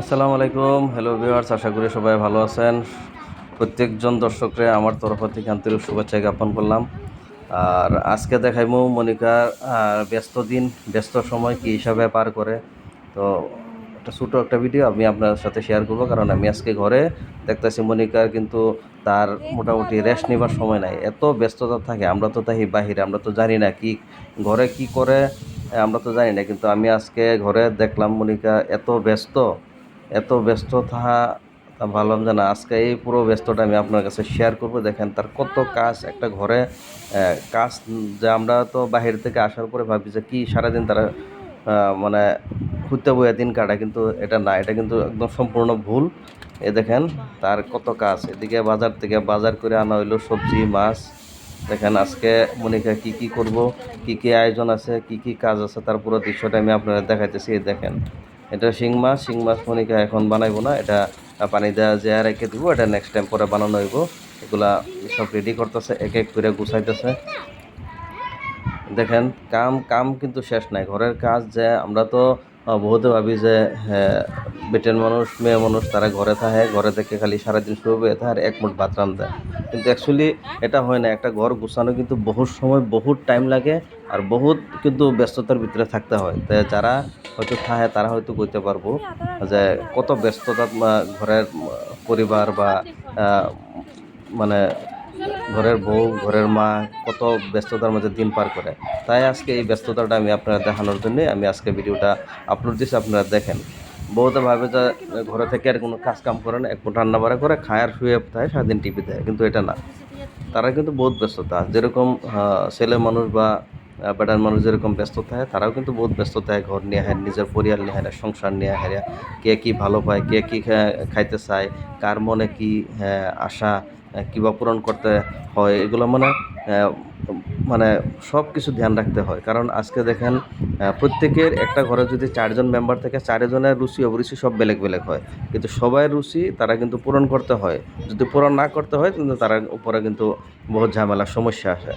আসসালামু আলাইকুম। Hello viewers আশা করি সবাই ভালো আছেন। প্রত্যেকজন দর্শকরে আমার তরফ থেকে আন্তরিক শুভেচ্ছা জ্ঞাপন করলাম। আর আজকে দেখাইমু মনিকার ব্যস্ত দিন, ব্যস্ত সময় কী হিসাবে পার করে। তো একটা ছোটো একটা ভিডিও আমি আপনার সাথে শেয়ার করব, কারণ আমি আজকে ঘরে দেখতেছি মনিকার কিন্তু তার মোটামুটি রেস্ট নেবার সময় নাই। এত ব্যস্ততা থাকে, আমরা তো তাই বাহিরে, আমরা তো জানি না কি, ঘরে কি করে, আমরা তো জানি না। কিন্তু আমি আজকে ঘরে দেখলাম মনিকা এত ব্যস্ত এত ব্যস্ত থাকা তা ভাবলাম যে না আজকে এই পুরো ব্যস্তটা আমি আপনার কাছে শেয়ার করব। দেখেন তার কত কাজ, একটা ঘরে কাজ যে আমরা তো বাহির থেকে আসার পরে ভাবি যে কি সারাদিন তারা মানে ঘুরতে বইয়া দিন কাটা কিন্তু এটা না, এটা কিন্তু একদম সম্পূর্ণ ভুল। এ দেখেন তার কত কাজ, এদিকে বাজার থেকে বাজার করে আনা হইল সবজি, মাছ। দেখেন আজকে মনিকা কি কি করব, কি কি আয়োজন আছে, কি কি কাজ আছে, তার পুরো দৃশ্যটা আমি আপনাদের দেখাইতেছি দেখেন। এটা শিং মাছ শিং মাছ মনিকা এখন বানাইবো না, এটা পানি দেওয়া যে রেখে দিব, এটা নেক্সট টাইম পরে বানানো হইব। এগুলা সব রেডি করতেছে, এক এক করে গুছাইতেছে। দেখেন, কাম কাম কিন্তু শেষ নাই। ঘরের কাজ যে আমরা তো বহুতে ভাবি যে হ্যাঁ, বেটের মানুষ মেয়ে মানুষ তারা ঘরে থাকে ঘরে থেকে খালি সারাদিন শুয়ে বয়ে থাকে এক মুঠ ভাত রান্ধে কিন্তু অ্যাকচুয়ালি এটা হয় না একটা ঘর গুছানো কিন্তু বহুত সময় বহুত টাইম লাগে আর বহুত কিন্তু ব্যস্ততার ভিতরে থাকতে হয়। তাই যারা হয়তো থাকে তারা হয়তো কইতে পারব যে কত ব্যস্ততা ঘরের পরিবার বা মানে ঘরের বউ ঘরের মা কত ব্যস্ততার মধ্যে দিন পার করে। তাই আজকে এই ব্যস্ততাটা আমি আপনারা দেখানোর জন্য আমি আজকে ভিডিওটা আপলোড দিচ্ছি আপনারা দেখেন। বহুতে ভাবে যে ঘরে থেকে আর কোনো কাজ কাম করে না একটু রান্না বাড়া করে খায় আর শুয়ে থাকে সারাদিন টিভি দেয় কিন্তু এটা না। তারা কিন্তু বহুত ব্যস্ততা। যেরকম ছেলে মানুষ বা বেটার মানুষ যেরকম ব্যস্ত থাকে তারাও কিন্তু বহুত ব্যস্ত থাকে ঘর নিয়ে হয় নিজের পরিবার নিয়ে হয় সংসার নিয়ে হয় কে কী ভালো পায় কে কি খাইতে চায় কার মনে কি আহ, আশা কিবা পূরণ করতে হয়, এগুলো মানে মানে সব কিছু ধ্যান রাখতে হয়। কারণ আজকে দেখেন প্রত্যেকের একটা ঘরে যদি চারজন মেম্বার থাকে, চারজনের রুচি অভিরুচি সব বেলেগ বেলেগ হয়। কিন্তু সবাই রুচি, তারা কিন্তু পূরণ করতে হয়। যদি পূরণ না করতে হয়, কিন্তু তার উপরে কিন্তু বহুত ঝামেলা, সমস্যা আসে।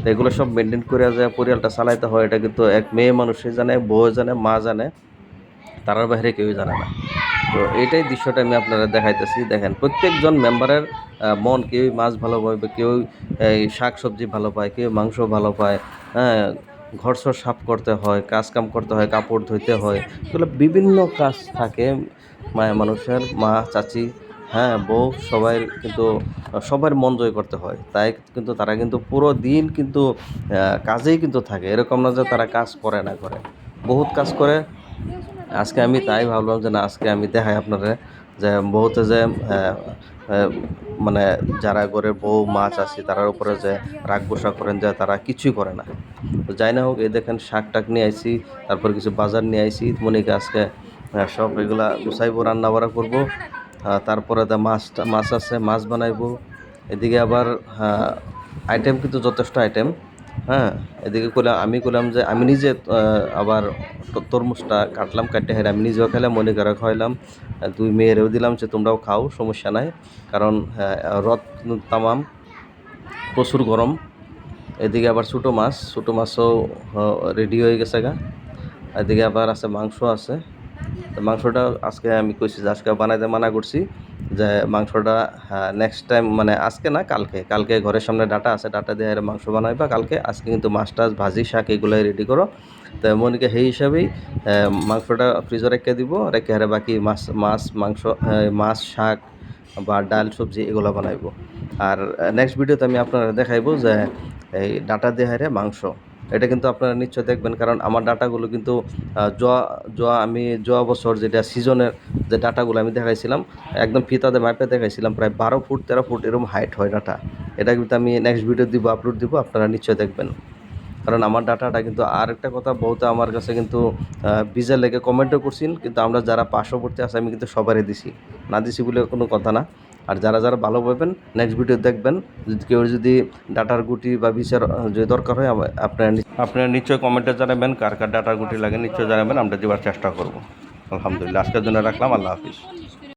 তো এগুলো সব মেনটেন করে যায় পরিয়ালটা চালাইতে হয়, এটা কিন্তু এক মেয়ে মানুষই জানে, বউ জানে, মা জানে, তারার বাইরে কেউই জানে না। তো এইটাই দৃশ্যটা আমি আপনারা দেখাইতেছি। দেখেন, প্রত্যেকজন মেম্বারের মন কেউ মাছ ভালো পায় বা কেউ শাক সবজি ভালো পায় কেউ মাংস ভালো পায় হ্যাঁ ঘর সাফ করতে হয় কাজ কাম করতে হয়, কাপড় ধুইতে হয়। এগুলো বিভিন্ন কাজ থাকে মায়া মানুষের, মা, চাচি হ্যাঁ বউ, সবাই কিন্তু, সবার মন জয় করতে হয়। তাই কিন্তু তারা কিন্তু পুরো দিন কিন্তু কাজেই কিন্তু থাকে। এরকম না যে তারা কাজ করে না, করে। বহুত কাজ করে আজকে আমি তাই ভাবলাম যে না, আজকে আমি দেখাই আপনারা যে বহুতে যে মানে যারা করে বউ মাছ আছে তারার উপরে যে রাগ বসা করেন যে তারা কিছুই করে না। যাই না হোক, এই দেখেন শাক টাক নিয়ে আইসি তারপর কিছু বাজার নিয়ে আইছি মনিকে আজকে সব এগুলা গুছাইবো রান্না বাড়া করব তারপরে তো মাছটা মাছ আছে, মাছ বানাইবো। এদিকে আবার আইটেম কিন্তু যথেষ্ট আইটেম হ্যাঁ এদিকে করলাম আমি করলাম যে আমি নিজে আবার তরমুজটা কাটলাম কাটতে হেরে আমি নিজেও খেলাম মনিকারা খাওয়াইলাম। আহ, দুই মেয়েরেও দিলাম যে তোমরাও খাও সমস্যা নাই। কারণ রথ তামাম প্রচুর গরম। এদিকে আবার ছোটো মাছ ছোটো মাছও রেডি হয়ে গেছে গা। এদিকে আবার আছে মাংস আছে। তো মাংসটা আজকে আমি কইছি যে আজকে বানাইতে মানা করছি যে মাংসটা নেক্সট টাইম মানে আজকে না, কালকে। কালকে ঘরের সামনে ডাটা আছে, ডাটা দিয়ে মাংস বানাইবা। কালকে আজকে কিন্তু মাছ টাছ, ভাজি, শাক এগুলোই রেডি করো। তো মনিকে সেই হিসাবেই মাংসটা ফ্রিজে রেখে দিব। রেখে হারে বাকি মাছ মাছ, মাংস মাছ, শাক বা ডাল, সবজি এগুলো বানাইবো। আর নেক্সট ভিডিওতে আমি আপনারা দেখাইবো যে এই ডাটা দিয়ে মাংস। এটা কিন্তু আপনারা নিশ্চয় দেখবেন, কারণ আমার ডাটাগুলো কিন্তু জোয়া জোয়া আমি, জোয়া বছর যেটা সিজনের যে ডাটাগুলো আমি দেখাইছিলাম, একদম ফিতাতে মাপে দেখাইছিলাম, প্রায় বারো ফুট, তেরো ফুট এরকম হাইট হয় ডাটা। এটা কিন্তু আমি নেক্সট ভিডিও দিব আপলোড দিব, আপনারা নিশ্চয় দেখবেন। কারণ আমার ডাটাটা কিন্তু আর একটা কথা, বহুত আমার কাছে কিন্তু ভিজা লেগে কমেন্টও করছেন, কিন্তু আমরা যারা পার্শ্ববর্তী আছে, আমি কিন্তু সবারই দিছি। না দিছি বলে কোনো কথা না। আর যারা যারা ভালো পাবেন নেক্সট ভিডিও দেখবেন। যদি কেউ যদি ডাটার গুটি বা ভিসার যদি দরকার হয় আপনার আপনারা নিশ্চয়ই কমেন্টে জানাবেন, কার কার ডাটার গুটি লাগে, নিশ্চয়ই জানাবেন, আমরা দেওয়ার চেষ্টা করব। আলহামদুলিল্লাহ, আজকের জন্য রাখলাম, আল্লাহ হাফিজ।